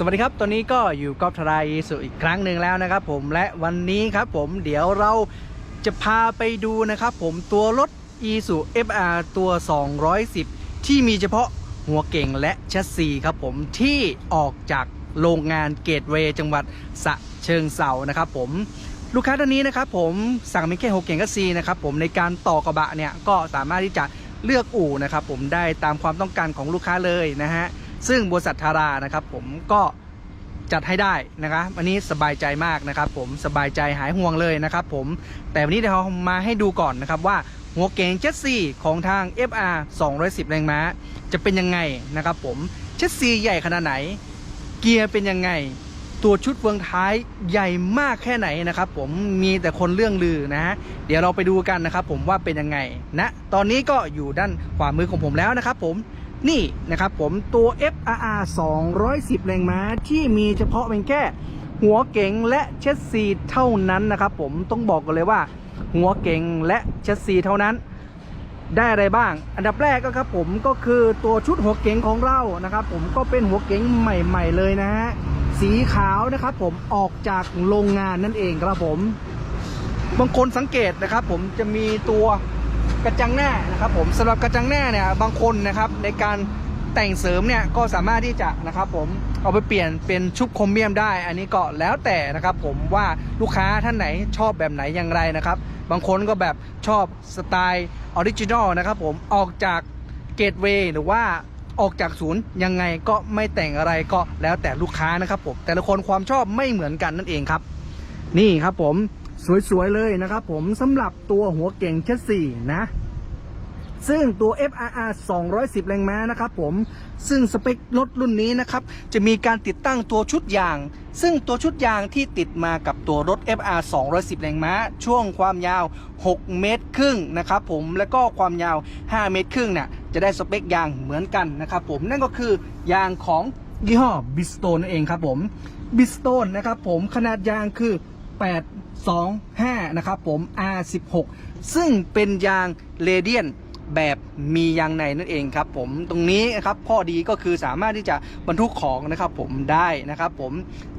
สวัสดีครับ ตอนนี้ก็อยู่กับทรายสุอีกครั้งหนึ่งแล้วนะครับผม และวันนี้ครับผมเดี๋ยวเราจะพาไปดูนะครับผมตัวรถ e s u FR ตัว 210 ที่มีเฉพาะหัวเก่งและแชสซีครับผมที่ออกจากโรงงานเกตเวย์จังหวัดสะเชิงเซานะครับผมลูกค้าท่านนี้นะครับผมสั่งมีแค่หัวเก่งกับซีนะครับผมในการต่อกระบะเนี่ยก็สามารถที่จะเลือกอู่นะครับผมได้ตามความต้องการของลูกค้าเลยนะฮะ ซึ่งบริษัททารานะครับผมก็จัดให้ได้นะครับวันนี้สบายใจมากนะครับผมสบายใจหายห่วงเลยนะครับผมแต่วันนี้เรามาให้ดูก่อนนะครับว่าหัวเก๋งเจ็ตซีของทาง FR 210 แรงม้า จะเป็นยังไงนะครับผมเจ็ตซีใหญ่ขนาดไหน เกียร์เป็นยังไง ตัวชุดเฟืองท้ายใหญ่มากแค่ไหนนะครับผมมีแต่คนเรื่องลือนะฮะเดี๋ยวเราไปดูกันนะครับผมว่าเป็นยังไงนะตอนนี้ก็อยู่ด้านขวามือของผมแล้วนะครับผม นี่นะครับผมตัว FRR 210 แรงม้าที่มีเฉพาะเป็นแค่หัวเก๋งและเชสซีเท่านั้นนะครับผมต้องบอกกันเลยว่า หัวเก๋งและเชสซีเท่านั้น ได้อะไรบ้าง อันดับแรกก็ครับผมก็คือตัวชุดหัวเก๋งของเรานะครับผมก็เป็นหัวเก๋งใหม่ ๆ เลยนะฮะสีขาวนะครับผมออกจากโรงงานนั่นเองครับผมบางคนสังเกตนะครับผมจะมีตัว กระจังหน้านะครับผมสำหรับกระจังหน้าเนี่ยบางคนนะครับในการแต่งเสริมเนี่ยก็สามารถที่จะนะครับผมเอาไปเปลี่ยนเป็นชุบคมเมียมได้ อันนี้ก็แล้วแต่นะครับผมว่าลูกค้าท่านไหนชอบแบบไหนอย่างไรนะครับ บางคนก็แบบชอบสไตล์ออริจินอลนะครับผมออกจากเกตเวย์หรือว่าออกจากศูนย์ยังไงก็ไม่แต่งอะไรก็แล้วแต่ลูกค้านะครับผมแต่ละคนความชอบไม่เหมือนกันนั่นเองครับ นี่ครับผม สวยๆเลยนะครับผมสำหรับตัวหัวเก่งเชสซีนะ ซึ่งตัว FRR 210 แรงม้านะครับผมซึ่งสเปครถรุ่นนี้นะครับ จะมีการติดตั้งตัวชุดยาง ซึ่งตัวชุดยางที่ติดมากับตัวรถ FR 210 แรงม้า ช่วงความยาว 6 เมตรครึ่งนะครับผมแล้วก็ความยาว 5 เมตรครึ่งเนี่ยจะได้สเปคยางเหมือนกันนะครับผมนั่นก็คือยางของยี่ห้อบิสโตนนั่นเองครับผมบิสโตนนะครับผมขนาดยางคือ 25 นะครับผม R16 ซึ่งเป็นยางเรเดียนแบบมียางในนั่นเองครับผมตรงนี้นะครับข้อดีก็คือสามารถที่จะบรรทุกของนะครับผมได้นะครับผม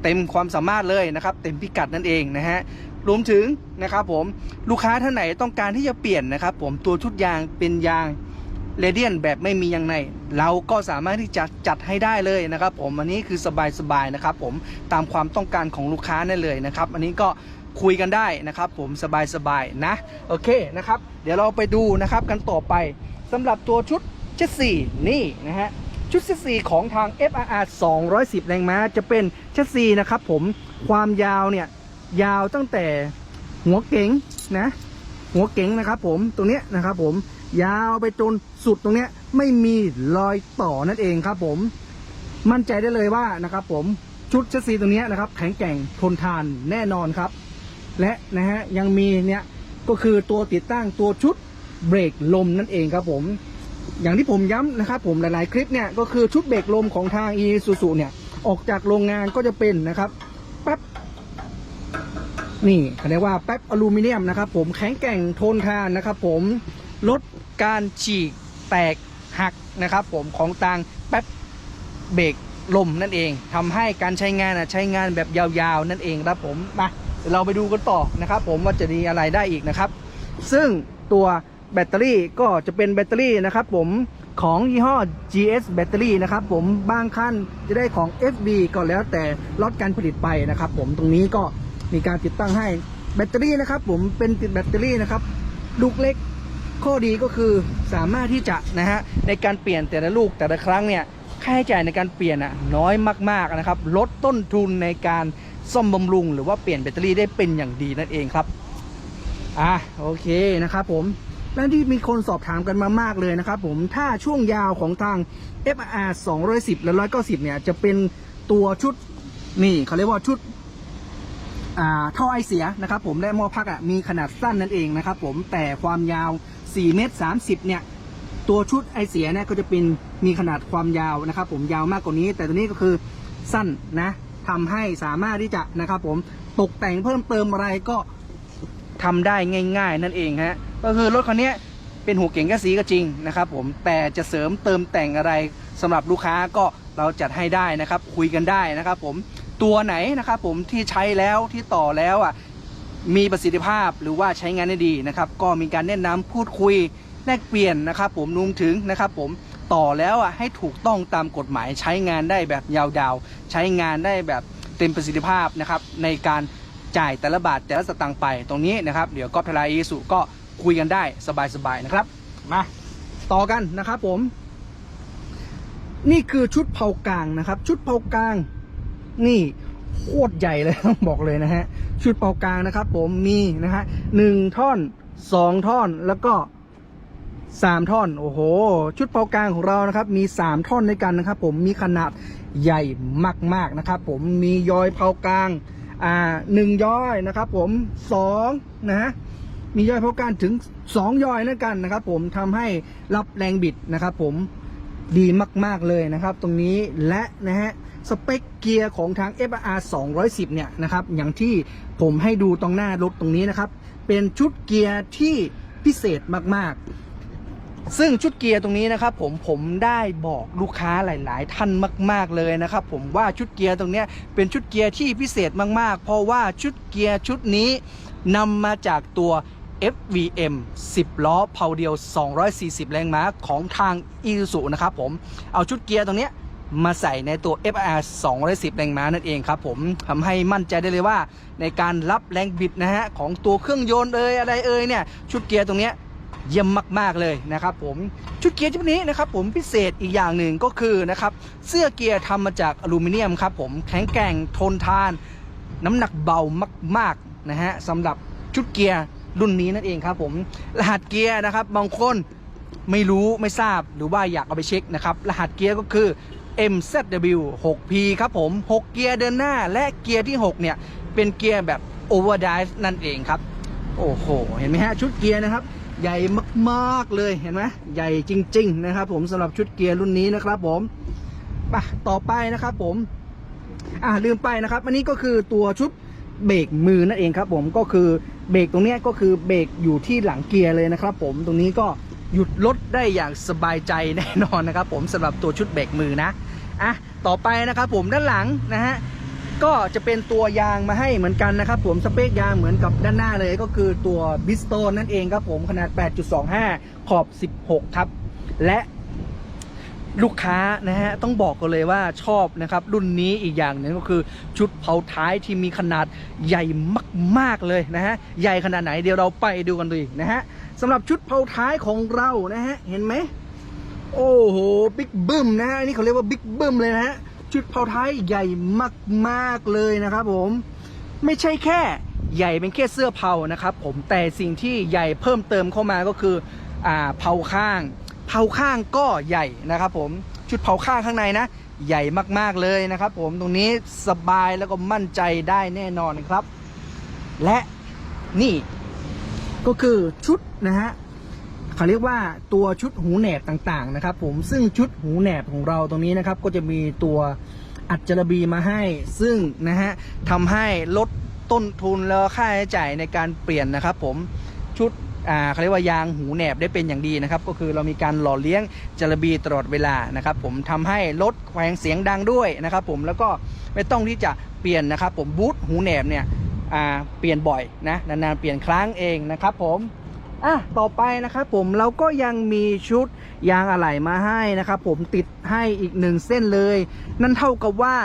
เต็มความสามารถเลยนะครับ เต็มพิกัดนั่นเองนะฮะรวมถึงนะครับผมลูกค้าท่านไหนต้องการที่จะเปลี่ยนนะครับผมตัวชุดยางเป็นยางเรเดียนแบบไม่มียางใน เราก็สามารถที่จะจัดให้ได้เลยนะครับ ผมอันนี้คือสบายๆนะครับผมตามความต้องการของลูกค้าได้เลยนะครับ อันนี้ก็ คุยกันได้นะครับผมสบายๆนะโอเคนะครับเดี๋ยวเราไปดูนะครับกันต่อไปสำหรับตัวชุดเชสซีนี่นะฮะชุดเชสซีของทาง FRR 210 แรงม้าจะเป็นเชสซีนะครับผมความยาวเนี่ยยาวตั้งแต่หัวเก๋งนะหัวเก๋งนะครับผมตรงเนี้ยนะครับผมยาวไปจนสุดตรงเนี้ยไม่มีรอยต่อนั่นเองครับผมมั่นใจได้เลยว่านะครับผมชุดเชสซีตรงเนี้ยนะครับแข็งแกร่งทนทานแน่นอนครับ และนะฮะยังมีเนี่ยก็คือตัวติดตั้งตัวชุดเบรกลมนั่นเองครับผม อย่างที่ผมย้ำนะครับผมหลายๆคลิปเนี่ยก็คือชุดเบรกลมของทาง e s u s u เนี่ยออกจากโรงงานก็จะเป็นนะครับแป๊บนี่เขาเรียกว่าแป๊บอลูมิเนียมนะครับผมแข็งแกร่งทนทานนะครับผมลดการฉีกแตกหักนะครับผมของตางแป๊บเบรกลมนั่นเองทำให้การใช้งานอะใช้งานแบบยาวๆ นั่นเองครับผมมา เราไปดูกันต่อนะครับผมว่าจะมีอะไรได้อีกนะครับ ซึ่งตัวแบตเตอรี่ก็จะเป็นแบตเตอรี่นะครับผมของยี่ห้อ GS แบตเตอรี่นะครับผมบางคันจะได้ของ FB ก็แล้วแต่ล็อตการผลิตไปนะครับผมตรงนี้ก็มีการติดตั้งให้แบตเตอรี่นะครับผมเป็นติดแบตเตอรี่นะครับลูกเล็กข้อดีก็คือสามารถที่จะนะฮะในการเปลี่ยนแต่ละลูกแต่ละครั้งเนี่ยค่าใช้จ่ายในการเปลี่ยนอะน้อยมากๆนะครับ ลดต้นทุนในการ ซ่อมบำรุง หรือว่าเปลี่ยนแบตเตอรี่ได้เป็นอย่างดีนั่นเองครับอะโอเคนะครับผมและที่มีคนสอบถามกันมามากเลยนะครับผมถ้าช่วงยาวของทาง FR 210 และ 190 เนี่ย จะเป็นตัวชุดนี่เขาเรียกว่าชุดอ่าท่อไอเสียนะครับผมและหม้อพักอะมีขนาดสั้นนั่นเองนะครับผมแต่ความยาว 4 เมตร 30 เนี่ย ตัวชุดไอเสียเนี่ยก็จะเป็นมีขนาดความยาวนะครับผมยาวมากกว่านี้ แต่ตัวนี้ก็คือสั้นนะ ทำให้สามารถที่จะนะครับผมตกแต่งเพิ่มเติมอะไรก็ทำได้ง่าย ๆ นั่นเองฮะก็คือรถคันนี้เป็นหัวเก่งแค่สีก็จริงนะครับผมแต่จะเสริมเติมแต่งอะไรสำหรับลูกค้าก็เราจัดให้ได้นะครับคุยกันได้นะครับผมตัวไหนนะครับผมที่ใช้แล้วที่ต่อแล้วอะมีประสิทธิภาพหรือว่าใช้งานได้ดีนะครับ ก็มีการแนะนำพูดคุยแลกเปลี่ยนนะครับ ผมรวมถึงนะครับผม ต่อแล้วอะให้ถูกต้องตามกฎหมายใช้งานได้แบบยาวๆ ใช้งานได้แบบเต็มประสิทธิภาพนะครับในการจ่ายแต่ละบาทแต่ละสตางค์ไปตรงนี้นะครับ เดี๋ยวก็ทลายอีสุก็คุยกันได้สบายๆนะครับ มาต่อกันนะครับผม นี่คือชุดเผากลางนะครับ ชุดเผากลาง นี่โคตรใหญ่เลยต้องบอกเลยนะฮะชุดเผากลางนะครับ ผมมีนะฮะหนึ่งท่อนสองท่อนแล้วก็ สามท่อน โอ้โห ชุดเผากลางของเรานะครับ มีสามท่อนด้วยกันนะครับ ผมมีขนาดใหญ่มากๆนะครับผมมียอยเผากลางอ่าหนึ่งย้อยนะครับ ผมสองนะฮะมีย่อยเผากลางถึงสองย่อยด้วยกันนะครับ ผมทำให้รับแรงบิดนะครับ ผมดีมาก ๆ เลยนะครับ ตรงนี้และนะฮะสเปคเกียร์ของทาง FR 210 เนี่ยนะครับ อย่างที่ผมให้ดูตรงหน้ารถตรงนี้นะครับ เป็นชุดเกียร์ที่พิเศษมาก ๆ ซึ่งชุดเกียร์ตรงนี้นะครับผมผมได้บอกลูกค้าหลาย ๆ ท่านมาก ๆ เลยนะครับผมว่าชุดเกียร์ตรงนี้เป็นชุดเกียร์ที่พิเศษมาก ๆ เพราะว่าชุดเกียร์ชุดนี้นำมาจากตัว FVM 10 ล้อเพาเดียว 240 แรงม้าของทาง i s u นะครับผมเอาชุดเกียร์ตรงนี้มาใส่ในตัว FR 210 แรงม้านั่นเองครับผมทำให้มั่นใจได้เลยว่า ในการรับแรงบิดนะฮะของตัวเครื่องยนต์เอ่ยอะไรเอ่ยเนี่ยชุดเกียร์ตรงนี้ เยี่ยมมาก ๆ เลยนะครับผมชุดเกียร์ชุดนี้นะครับผมพิเศษอีกอย่างหนึ่งก็คือนะครับเสื้อเกียร์ทำมาจากอลูมิเนียมครับผมแข็งแกร่งทนทาน น้ำหนักเบามากๆนะฮะสำหรับชุดเกียร์รุ่นนี้นั่นเองครับผมรหัสเกียร์นะครับบางคนไม่รู้ไม่ทราบหรือว่าอยากเอาไปเช็คนะครับรหัสเกียร์ก็คือ MZW 6P ครับผม 6 เกียร์เดินหน้าและเกียร์ที่ 6 เนี่ย เป็นเกียร์แบบ Overdrive นั่นเองครับ โอ้โห เห็นไหมฮะ ชุดเกียร์นะครับ ใหญ่มากๆเลยเห็นไหมใหญ่จริง ๆ นะครับ ผมสำหรับชุดเกียร์รุ่นนี้นะครับ ผมไปต่อไปนะครับ ผม อ่าลืมไปนะครับ อันนี้ก็คือตัวชุดเบรกมือนั่นเองครับ ผมก็คือเบรกตรงนี้ก็คือเบรกอยู่ที่หลังเกียร์เลยนะครับ ผมตรงนี้ก็หยุดรถได้อย่างสบายใจแน่นอนนะครับ ผมสำหรับตัวชุดเบรกมือนะอะต่อไปนะครับ ผมด้านหลังนะฮะ ก็จะเป็นตัวยางมาให้เหมือนกันนะครับผมสเปคยางเหมือนกับด้านหน้าเลยก็คือตัวบิสโตนนั่นเองครับผมขนาด 8.25 ขอบ 16 ครับ และลูกค้านะฮะต้องบอกกันเลยว่าชอบนะครับ รุ่นนี้อีกอย่างหนึ่งก็คือชุดเผาท้ายที่มีขนาดใหญ่มาก ๆ เลยนะฮะใหญ่ขนาดไหนเดี๋ยวเราไปดูกันดูนะฮะสำหรับชุดเผาท้ายของเรานะฮะเห็นไหมโอ้โหบิ๊กบึ้มนะฮะนนี่เขาเรียกว่าบิ๊กบึ้มเลยนะฮะ ชุดเผาไทยใหญ่มากๆเลยนะครับผมไม่ใช่แค่ใหญ่เป็นแค่เสื้อเผานะครับผมแต่สิ่งที่ใหญ่เพิ่มเติมเข้ามาก็คืออ่าเผาข้าง เผาข้างก็ใหญ่นะครับผมชุดเผาข้างข้างในนะ ใหญ่มากๆเลยนะครับผมตรงนี้สบายแล้วก็มั่นใจได้แน่นอนครับ และนี่ก็คือชุดนะฮะ เขาเรียกว่าตัวชุดหูแหนบต่างๆนะครับ ผมซึ่งชุดหูแหนบของเราตรงนี้นะครับ ก็จะมีตัวอัจจารบีมาให้ ซึ่งนะฮะทำให้ลดต้นทุนแล้วค่าใช้จ่ายในการเปลี่ยนนะครับ ผมชุดอ่าเขาเรียกว่ายางหูแหนบได้เป็นอย่างดีนะครับ ก็คือเรามีการหล่อเลี้ยงจารบีตลอดเวลานะครับ ผมทำให้ลดแควงเสียงดังด้วยนะครับ ผมแล้วก็ไม่ต้องที่จะเปลี่ยนนะครับ ผมบูทหูแหนบเนี่ยอ่าเปลี่ยนบ่อยนะนานๆเปลี่ยนครั้งเองนะครับ ผม อะต่อไปนะครับผมเราก็ยังมีชุดยางอะไหล่มาให้นะครับผมติดให้อีกหนึ่งเส้นเลย นั่นเท่ากับว่า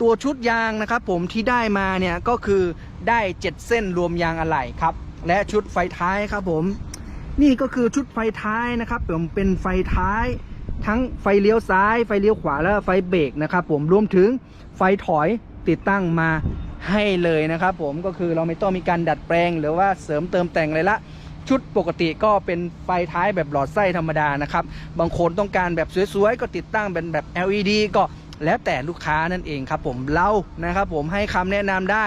ตัวชุดยางนะครับผมที่ได้มาเนี่ยก็คือได้ 7 เส้นรวมยางอะไหล่ครับ และชุดไฟท้ายครับผม นี่ก็คือชุดไฟท้ายนะครับผมเป็นไฟท้ายทั้งไฟเลี้ยวซ้าย ไฟเลี้ยวขวาและไฟเบรกนะครับผมรวมถึงไฟถอยติดตั้งมาให้เลยนะครับผมก็คือเราไม่ต้องมีการดัดแปลงหรือว่าเสริมเติมแต่งเลยละ ชุดปกติก็เป็นไฟท้ายแบบหลอดไส้ธรรมดานะครับ บางคนต้องการแบบสวยๆ ก็ติดตั้งเป็นแบบ LED ก็แล้วแต่ลูกค้านั่นเองครับผมเรานะครับผมให้คำแนะนำได้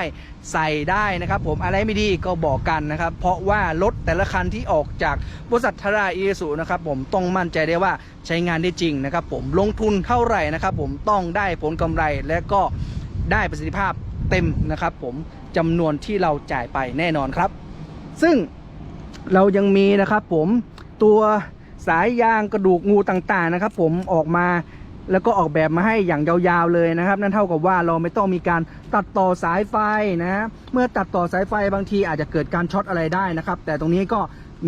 ใส่ได้นะครับผมอะไรไม่ดีก็บอกกันนะครับ เพราะว่ารถแต่ละคันที่ออกจากบริษัททาราอีสุนะครับผมต้องมั่นใจได้ว่าใช้งานได้จริงนะครับผมลงทุนเท่าไหร่นะครับผมต้องได้ผลกำไรและก็ได้ประสิทธิภาพเต็มนะครับผมจำนวนที่เราจ่ายไปแน่นอนครับ ซึ่ง เรายังมีนะครับผมตัวสายยางกระดูกงูต่างๆนะครับ ผมออกมาแล้วก็ออกแบบมาให้อย่างยาวๆเลยนะครับ นั่นเท่ากับว่าเราไม่ต้องมีการตัดต่อสายไฟนะเมื่อตัดต่อสายไฟบางทีอาจจะเกิดการช็อตอะไรได้นะครับ แต่ตรงนี้ก็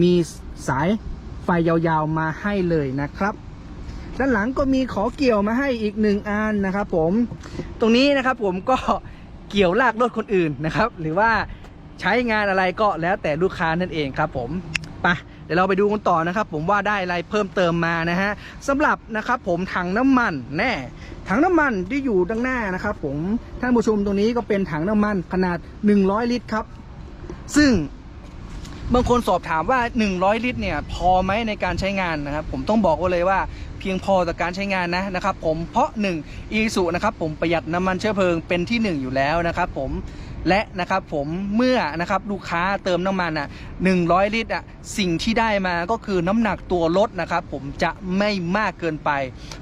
มีสายไฟยาวๆมาให้เลยนะครับ ด้านหลังก็มีขอเกี่ยวมาให้อีกหนึ่งอันนะครับ ผม ตรงนี้นะครับผมก็เกี่ยวลากรถคนอื่นนะครับ หรือว่า ใช้งานอะไรก็แล้วแต่ลูกค้านั่นเองครับผมไปเดี๋ยวเราไปดูกันต่อนะครับ ผมว่าได้อะไรเพิ่มเติมมานะฮะสำหรับนะครับผมถังน้ำมันแน่ถังน้ำมันที่อยู่ด้านหน้านะครับผมท่านผู้ชมตรงนี้ก็เป็นถังน้ำมันขนาด 100 ลิตรครับ ซึ่งบางคนสอบถามว่า 100 ลิตรเนี่ยพอไหมในการใช้งานนะครับผมต้องบอกไว้เลยว่าเพียงพอต่อการใช้งานนะนะครับผมเพราะ1อีสุนะครับผมประหยัดน้ำมันเชื้อเพลิงเป็นที่ 1 อยู่แล้วนะครับผม และนะครับผมเมื่อนะครับลูกค้าเติมน้ำมันอะ100 ลิตรอะสิ่งที่ได้มาก็คือน้ำหนักตัวรถนะครับผมจะไม่มากเกินไป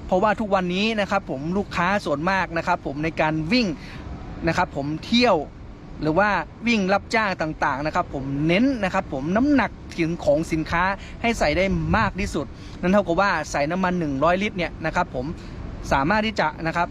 เพราะว่าทุกวันนี้นะครับผมลูกค้าส่วนมากนะครับผมในการวิ่งนะครับผมเที่ยวหรือว่าวิ่งรับจ้างต่างๆนะครับผมเน้นนะครับผมน้ำหนักถึงของสินค้าให้ใส่ได้มากที่สุด นั่นเท่ากับว่าใส่น้ำมัน 100 ลิตรเนี่ยนะครับผมสามารถที่จะนะครับ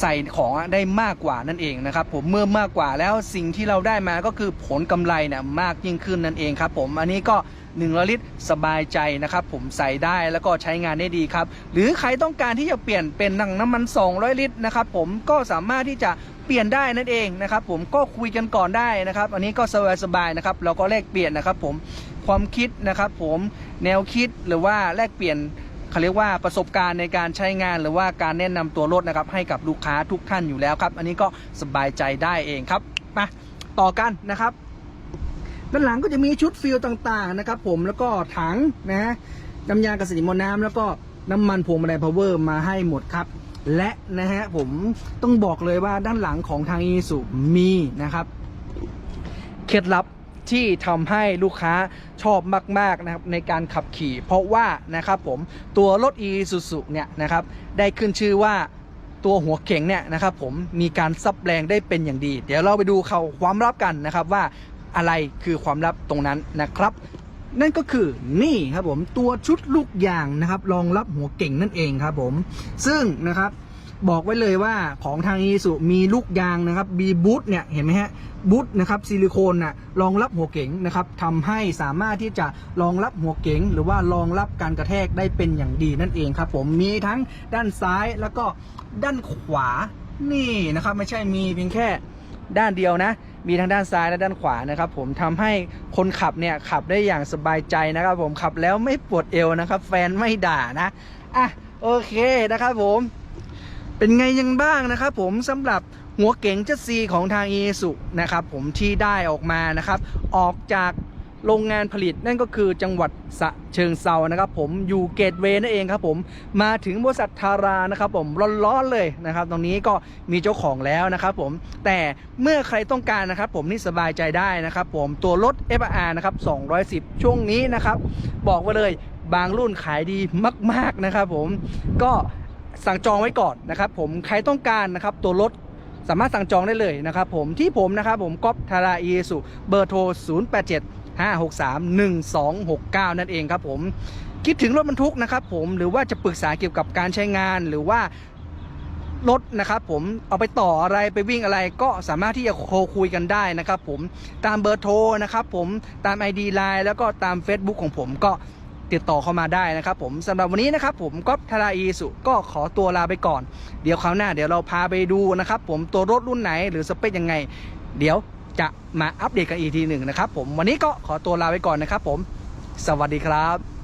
ใส่ของได้มากกว่านั่นเองนะครับผมเมื่อมากกว่าแล้วสิ่งที่เราได้มาก็คือผลกำไรเนี่ยมากยิ่งขึ้นนั่นเองครับผมอันนี้ก็1ลิตรสบายใจนะครับผมใส่ได้แล้วก็ใช้งานได้ดีครับ หรือใครต้องการที่จะเปลี่ยนเป็นนังน้ำมัน 200 ลิตรนะครับผมก็สามารถที่จะเปลี่ยนได้นั่นเองนะครับผมก็คุยกันก่อนได้นะครับ อันนี้ก็สบายๆนะครับเราก็แลกเปลี่ยนนะครับผมความคิดนะครับผมแนวคิดหรือว่าแลกเปลี่ยน เขาเรียกว่าประสบการณ์ในการใช้งานหรือว่าการแนะนำตัวรถนะครับให้กับลูกค้าทุกท่านอยู่แล้วครับ อันนี้ก็สบายใจได้เองครับมาต่อกันนะครับ ด้านหลังก็จะมีชุดฟิลต่างๆนะครับ ผมแล้วก็ถังนะน้ำยาเกษตรมวลน้ำแล้วก็น้ำมันพวงมาลัยพาวเวอร์มาให้หมดครับ และนะฮะผมต้องบอกเลยว่าด้านหลังของทางอีสุมีนะครับเคล็ดลับ ที่ทำให้ลูกค้าชอบมากๆนะครับในการขับขี่ เพราะว่านะครับผมตัวรถ e s u s u เนี่ยนะครับได้ขึ้นชื่อว่าตัวหัวเข็งเนี่ยนะครับผมมีการซับแรงได้เป็นอย่างดี เดี๋ยวเราไปดูเขาความลับกันนะครับว่าอะไรคือความลับตรงนั้นนะครับ นั่นก็คือนี่ครับผมตัวชุดลูกยางนะครับรองรับหัวเก่งนั่นเองครับผมซึ่งนะครับ บอกไว้เลยว่าของทางอีสุมีลูกยางนะครับบีบูทเนี่ยเห็นไหมฮะบูทนะครับซิลิโคนน่ะรองรับหัวเก๋งนะครับทำให้สามารถที่จะรองรับหัวเก๋งหรือว่ารองรับการกระแทกได้เป็นอย่างดีนั่นเองครับผมมีทั้งด้านซ้ายแล้วก็ด้านขวานี่นะครับไม่ใช่มีเพียงแค่ด้านเดียวนะ มีทั้งด้านซ้ายและด้านขวานะครับผมทำให้คนขับเนี่ยขับได้อย่างสบายใจนะครับผมขับแล้วไม่ปวดเอวนะครับ แฟนไม่ด่านะอะโอเคนะครับผม เป็นไงยังบ้างนะครับผมสำหรับหัวเก๋งเจ็ตซีของทาง e สุนะครับผมที่ได้ออกมานะครับออกจากโรงงานผลิตนั่นก็คือจังหวัดสะเชิงเซานะครับผมอยู่เกตเวย์นั่นเองครับผมมาถึงบริษัททารานะครับผมร้อนๆเลยนะครับ ตรงนี้ก็มีเจ้าของแล้วนะครับผมแต่เมื่อใครต้องการนะครับผมนี่สบายใจได้นะครับผมตัวรถ FR นะครับ210 ช่วงนี้นะครับ บอกไว้เลยบางรุ่นขายดีมาก ๆนะครับผมก็ สั่งจองไว้ก่อนนะครับผมใครต้องการนะครับตัวรถสามารถสั่งจองได้เลยนะครับผมที่ผมนะครับผมก๊อฟทาราอีสุเบอร์โทร 0 8 7 5 6 3 1 2 6 9 นั่นเองครับผมคิดถึงรถบรรทุกนะครับผมหรือว่าจะปรึกษาเกี่ยวกับการใช้งานหรือว่ารถนะครับผมเอาไปต่ออะไรไปวิ่งอะไรก็สามารถที่จะโทรคุยกันได้นะครับผมตามเบอร์โทรนะครับผมตาม ID Line แล้วก็ตาม Facebook ของผมก็ ติดต่อเข้ามาได้นะครับผมสำหรับวันนี้นะครับผมก๊อฟทาราอีสุก็ขอตัวลาไปก่อน เดี๋ยวคราวหน้าเดี๋ยวเราพาไปดูนะครับผมตัวรถรุ่นไหนหรือสเปคยังไง เดี๋ยวจะมาอัปเดตกันอีกทีหนึ่งนะครับผมวันนี้ก็ขอตัวลาไปก่อนนะครับผม สวัสดีครับ